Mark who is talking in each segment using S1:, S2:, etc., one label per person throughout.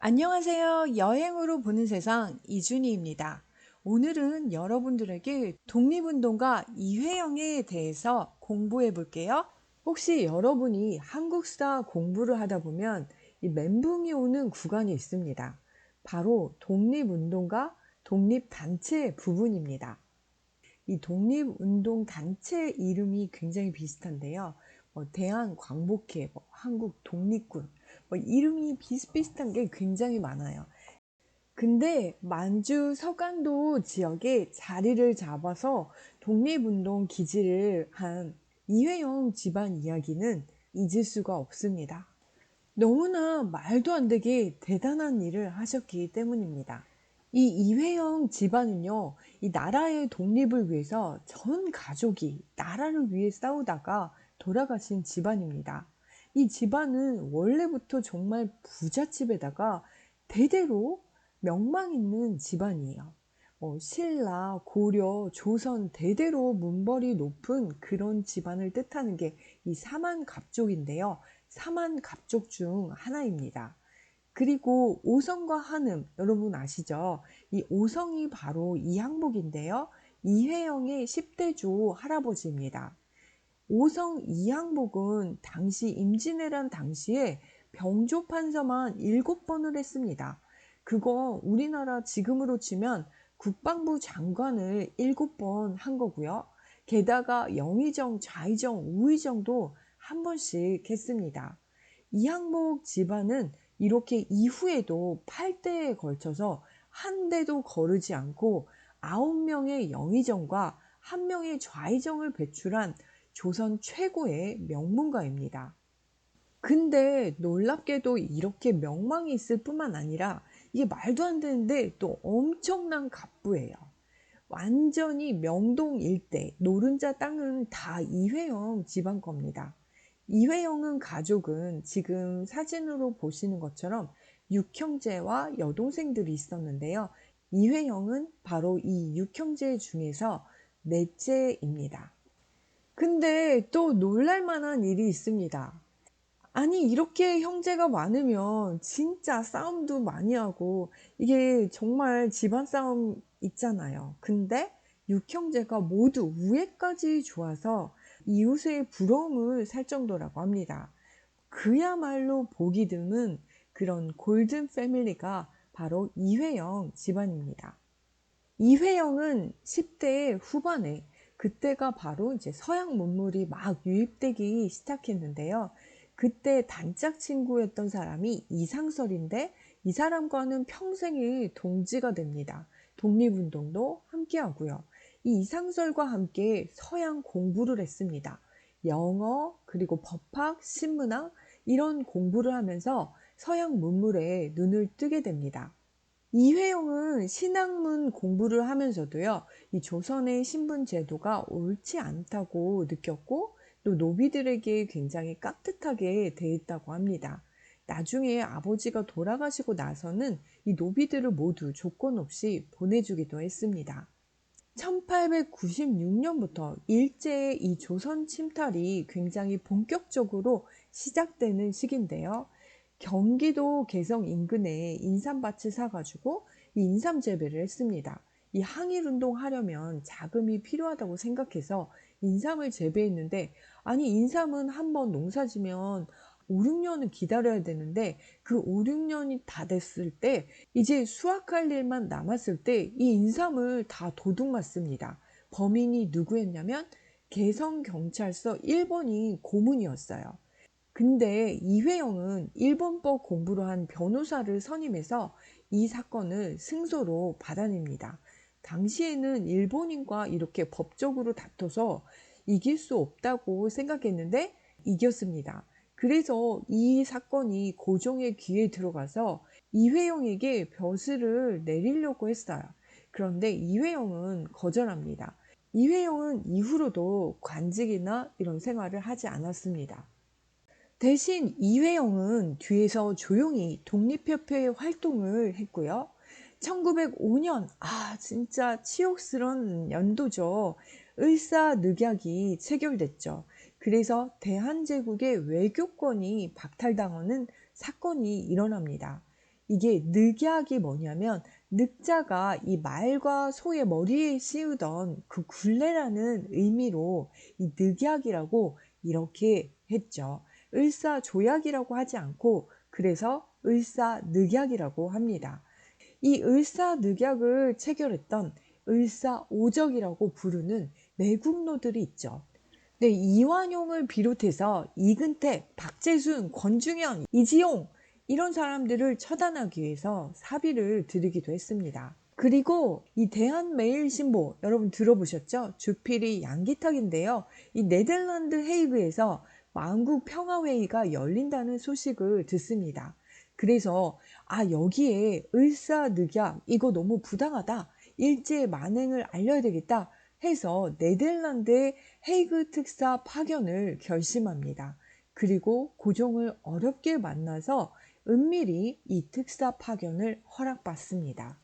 S1: 안녕하세요. 여행으로 보는 세상 이준희입니다. 오늘은 여러분들에게 독립운동가 이회영에 대해서 공부해 볼게요. 혹시 여러분이 한국사 공부를 하다 보면 이 멘붕이 오는 구간이 있습니다. 바로 독립운동가 독립단체 부분입니다. 이 독립운동 단체 이름이 굉장히 비슷한데요. 뭐 대한광복회, 뭐 한국 독립군, 뭐 이름이 비슷비슷한 게 굉장히 많아요. 근데 만주 서간도 지역에 자리를 잡아서 독립운동 기지를 한 이회영 집안 이야기는 잊을 수가 없습니다. 너무나 말도 안 되게 대단한 일을 하셨기 때문입니다. 이 이회영 집안은요, 이 나라의 독립을 위해서 전 가족이 나라를 위해 싸우다가 돌아가신 집안입니다. 이 집안은 원래부터 정말 부잣집에다가 대대로 명망 있는 집안이에요. 뭐 신라, 고려, 조선 대대로 문벌이 높은 그런 집안을 뜻하는 게 이 사만갑족인데요. 사만갑족 중 하나입니다. 그리고 오성과 한음 여러분 아시죠? 이 오성이 바로 이항복인데요. 이회영의 10대조 할아버지입니다. 오성 이항복은 당시 임진왜란 당시에 병조 판서만 7번을 했습니다. 그거 우리나라 지금으로 치면 국방부 장관을 7번 한 거고요. 게다가 영의정, 좌의정, 우의정도 한 번씩 했습니다. 이항복 집안은 이렇게 이후에도 8대에 걸쳐서 한 대도 거르지 않고 9명의 영의정과 1명의 좌의정을 배출한 조선 최고의 명문가입니다. 근데 놀랍게도 이렇게 명망이 있을 뿐만 아니라 이게 말도 안 되는데 또 엄청난 갑부예요. 완전히 명동 일대 노른자 땅은 다 이회영 집안 겁니다. 이회영은 가족은 지금 사진으로 보시는 것처럼 육형제와 여동생들이 있었는데요. 이회영은 바로 이 육형제 중에서 넷째입니다. 근데 또 놀랄 만한 일이 있습니다. 아니, 이렇게 형제가 많으면 진짜 싸움도 많이 하고 이게 정말 집안 싸움 있잖아요. 근데 육형제가 모두 우애까지 좋아서 이웃의 부러움을 살 정도라고 합니다. 그야말로 보기 드문 그런 골든 패밀리가 바로 이회영 집안입니다. 이회영은 10대 후반에 그때가 바로 이제 서양 문물이 막 유입되기 시작했는데요. 그때 단짝 친구였던 사람이 이상설인데 이 사람과는 평생의 동지가 됩니다. 독립운동도 함께 하고요. 이 이상설과 함께 서양 공부를 했습니다. 영어, 그리고 법학, 신문학, 이런 공부를 하면서 서양 문물에 눈을 뜨게 됩니다. 이회용은 신학문 공부를 하면서도요, 이 조선의 신분 제도가 옳지 않다고 느꼈고, 또 노비들에게 굉장히 깍듯하게 대했다고 합니다. 나중에 아버지가 돌아가시고 나서는 이 노비들을 모두 조건 없이 보내주기도 했습니다. 1896년부터 일제의 이 조선 침탈이 굉장히 본격적으로 시작되는 시기인데요. 경기도 개성 인근에 인삼밭을 사가지고 이 인삼 재배를 했습니다. 이 항일 운동 하려면 자금이 필요하다고 생각해서 인삼을 재배했는데 아니 인삼은 한번 농사지면 5, 6년은 기다려야 되는데 그 5, 6년이 다 됐을 때 이제 수확할 일만 남았을 때 이 인삼을 다 도둑 맞습니다. 범인이 누구였냐면 개성경찰서 1번이 고문이었어요. 근데 이회영은 일본법 공부를 한 변호사를 선임해서 이 사건을 승소로 받아냅니다. 당시에는 일본인과 이렇게 법적으로 다퉈서 이길 수 없다고 생각했는데 이겼습니다. 그래서 이 사건이 고종의 귀에 들어가서 이회영에게 벼슬을 내리려고 했어요. 그런데 이회영은 거절합니다. 이회영은 이후로도 관직이나 이런 생활을 하지 않았습니다. 대신 이회영은 뒤에서 조용히 독립협회 활동을 했고요. 1905년, 아, 진짜 치욕스러운 연도죠. 을사늑약이 체결됐죠. 그래서 대한제국의 외교권이 박탈당하는 사건이 일어납니다. 이게 늑약이 뭐냐면 늑자가 이 말과 소의 머리에 씌우던 그 굴레라는 의미로 이 늑약이라고 이렇게 했죠. 을사조약이라고 하지 않고 그래서 을사늑약이라고 합니다. 이 을사늑약을 체결했던 을사오적이라고 부르는 매국노들이 있죠. 네, 이완용을 비롯해서 이근택, 박재순, 권중현, 이지용 이런 사람들을 처단하기 위해서 사비를 들이기도 했습니다. 그리고 이 대한매일신보 여러분 들어보셨죠? 주필이 양기탁인데요. 이 네덜란드 헤이그에서 왕국 평화회의가 열린다는 소식을 듣습니다. 그래서 아 여기에 을사늑약 이거 너무 부당하다. 일제 만행을 알려야 되겠다 해서 네덜란드의 헤이그 특사 파견을 결심합니다. 그리고 고종을 어렵게 만나서 은밀히 이 특사 파견을 허락받습니다.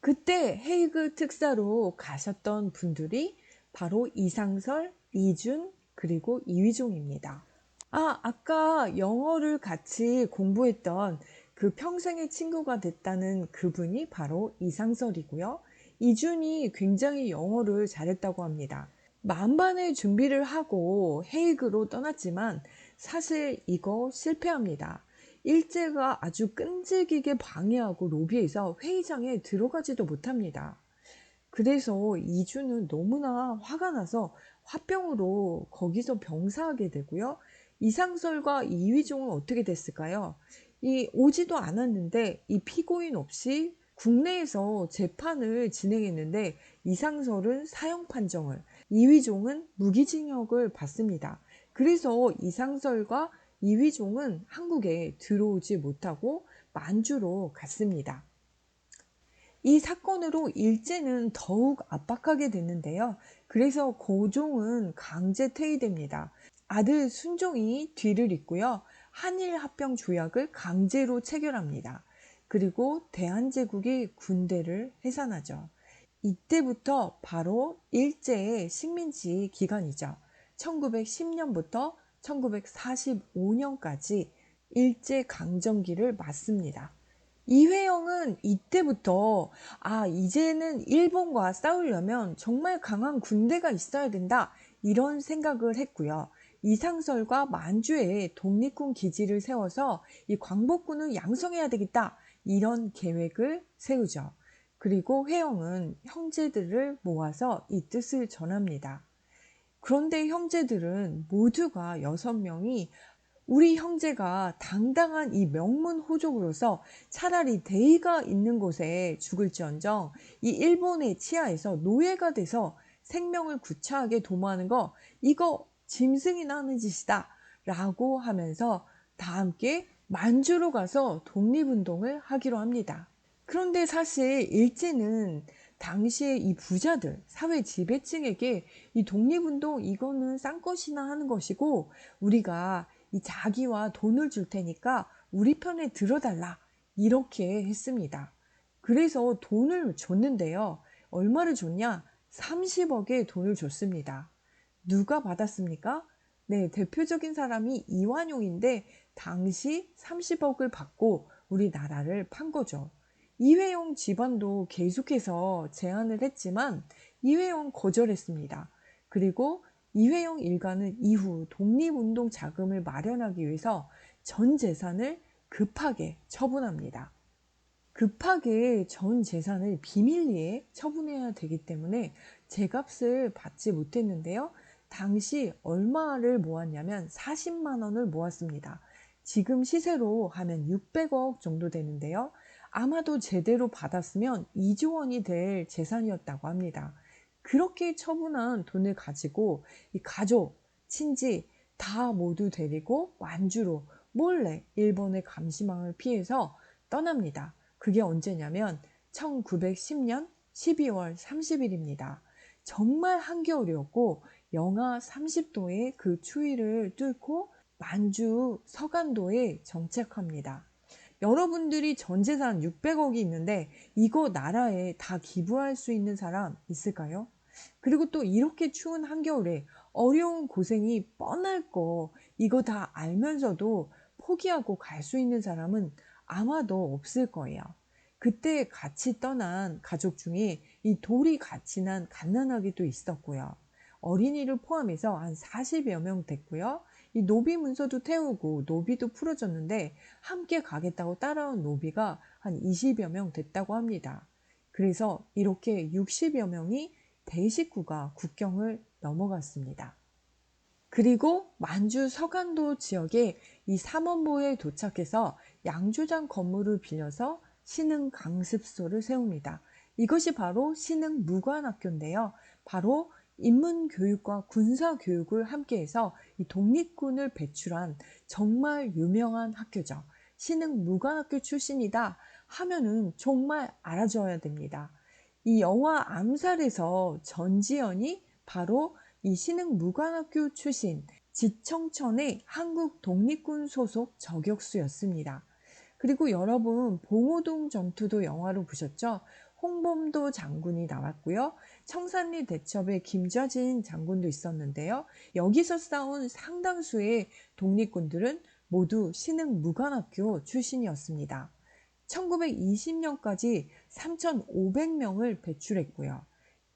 S1: 그때 헤이그 특사로 가셨던 분들이 바로 이상설, 이준, 그리고 이휘종입니다. 아, 아까 영어를 같이 공부했던 그 평생의 친구가 됐다는 그분이 바로 이상설이고요. 이준이 굉장히 영어를 잘했다고 합니다. 만반의 준비를 하고 헤이그로 떠났지만 사실 이거 실패합니다. 일제가 아주 끈질기게 방해하고 로비해서 회의장에 들어가지도 못합니다. 그래서 이주는 너무나 화가 나서 화병으로 거기서 병사하게 되고요. 이상설과 이휘종은 어떻게 됐을까요? 이 오지도 않았는데 이 피고인 없이 국내에서 재판을 진행했는데 이상설은 사형 판정을, 이휘종은 무기징역을 받습니다. 그래서 이상설과 이휘종은 한국에 들어오지 못하고 만주로 갔습니다. 이 사건으로 일제는 더욱 압박하게 됐는데요. 그래서 고종은 강제 퇴위됩니다. 아들 순종이 뒤를 잇고요. 한일 합병 조약을 강제로 체결합니다. 그리고 대한제국이 군대를 해산하죠. 이때부터 바로 일제의 식민지 기간이죠. 1910년부터 1945년까지 일제 강점기를 맞습니다. 이회영은 이때부터 아 이제는 일본과 싸우려면 정말 강한 군대가 있어야 된다 이런 생각을 했고요. 이상설과 만주에 독립군 기지를 세워서 이 광복군을 양성해야 되겠다 이런 계획을 세우죠. 그리고 회영은 형제들을 모아서 이 뜻을 전합니다. 그런데 형제들은 모두가 여섯 명이 우리 형제가 당당한 이 명문 호족으로서 차라리 대의가 있는 곳에 죽을지언정 이 일본의 치하에서 노예가 돼서 생명을 구차하게 도모하는 거 이거 짐승이나 하는 짓이다 라고 하면서 다 함께 만주로 가서 독립운동을 하기로 합니다. 그런데 사실 일제는 당시에 이 부자들, 사회 지배층에게 이 독립운동 이거는 싼 것이나 하는 것이고 우리가 이 자기와 돈을 줄 테니까 우리 편에 들어달라 이렇게 했습니다. 그래서 돈을 줬는데요. 얼마를 줬냐? 30억의 돈을 줬습니다. 누가 받았습니까? 네, 대표적인 사람이 이완용인데 당시 30억을 받고 우리나라를 판 거죠. 이회용 집안도 계속해서 제안을 했지만 이회용 거절했습니다. 그리고 이회용 일가는 이후 독립운동 자금을 마련하기 위해서 전 재산을 급하게 처분합니다. 급하게 전 재산을 비밀리에 처분해야 되기 때문에 제값을 받지 못했는데요. 당시 얼마를 모았냐면 40만 원을 모았습니다. 지금 시세로 하면 600억 정도 되는데요. 아마도 제대로 받았으면 2조 원이 될 재산이었다고 합니다. 그렇게 처분한 돈을 가지고 이 가족, 친지 다 모두 데리고 만주로 몰래 일본의 감시망을 피해서 떠납니다. 그게 언제냐면 1910년 12월 30일입니다. 정말 한겨울이었고 영하 30도의 그 추위를 뚫고 만주 서간도에 정착합니다. 여러분들이 전 재산 600억이 있는데 이거 나라에 다 기부할 수 있는 사람 있을까요? 그리고 또 이렇게 추운 한겨울에 어려운 고생이 뻔할 거 이거 다 알면서도 포기하고 갈 수 있는 사람은 아마도 없을 거예요. 그때 같이 떠난 가족 중에 이 돌이 같이 난 갓난아기도 있었고요. 어린이를 포함해서 한 40여 명 됐고요. 이 노비 문서도 태우고 노비도 풀어졌는데 함께 가겠다고 따라온 노비가 한 20여 명 됐다고 합니다. 그래서 이렇게 60여 명이 대식구가 국경을 넘어갔습니다. 그리고 만주 서간도 지역에 이 삼원보에 도착해서 양조장 건물을 빌려서 신흥 강습소를 세웁니다. 이것이 바로 신흥 무관학교인데요. 바로 인문교육과 군사교육을 함께해서 이 독립군을 배출한 정말 유명한 학교죠. 신흥 무관학교 출신이다 하면은 정말 알아줘야 됩니다. 이 영화 암살에서 전지현이 바로 이 신흥 무관학교 출신 지청천의 한국 독립군 소속 저격수였습니다. 그리고 여러분 봉오동 전투도 영화로 보셨죠? 홍범도 장군이 나왔고요. 청산리 대첩에 김좌진 장군도 있었는데요. 여기서 싸운 상당수의 독립군들은 모두 신흥 무관학교 출신이었습니다. 1920년까지 3,500명을 배출했고요.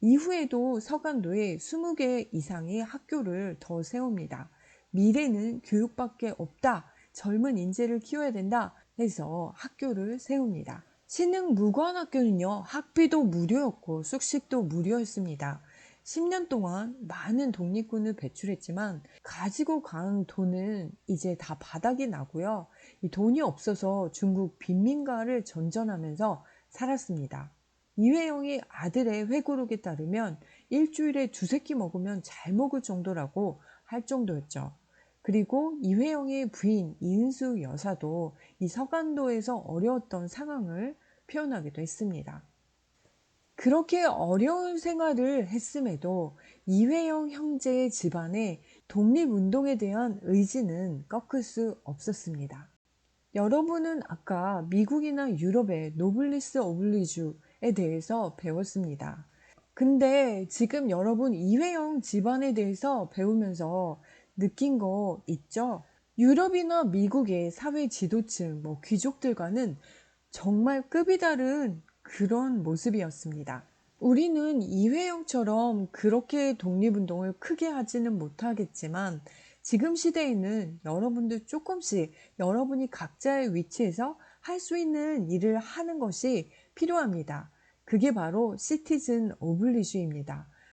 S1: 이후에도 서간도에 20개 이상의 학교를 더 세웁니다. 미래는 교육밖에 없다. 젊은 인재를 키워야 된다. 해서 학교를 세웁니다. 신흥 무관학교는요, 학비도 무료였고 숙식도 무료였습니다. 10년 동안 많은 독립군을 배출했지만 가지고 간 돈은 이제 다 바닥이 나고요. 이 돈이 없어서 중국 빈민가를 전전하면서 살았습니다. 이회영이 아들의 회고록에 따르면 일주일에 두세 끼 먹으면 잘 먹을 정도라고 할 정도였죠. 그리고 이회영의 부인 이은수 여사도 이 서간도에서 어려웠던 상황을 표현하기도 했습니다. 그렇게 어려운 생활을 했음에도 이회영 형제의 집안에 독립운동에 대한 의지는 꺾을 수 없었습니다. 여러분은 아까 미국이나 유럽의 노블리스 오블리주에 대해서 배웠습니다. 근데 지금 여러분 이회영 집안에 대해서 배우면서 느낀 거 있죠? 유럽이나 미국의 사회 지도층, 뭐 귀족들과는 정말 급이 다른 그런 모습이었습니다. 우리는 이회영처럼 그렇게 독립운동을 크게 하지는 못하겠지만 지금 시대에는 여러분들 조금씩 여러분이 각자의 위치에서 할 수 있는 일을 하는 것이 필요합니다. 그게 바로 시티즌 오블리주입니다.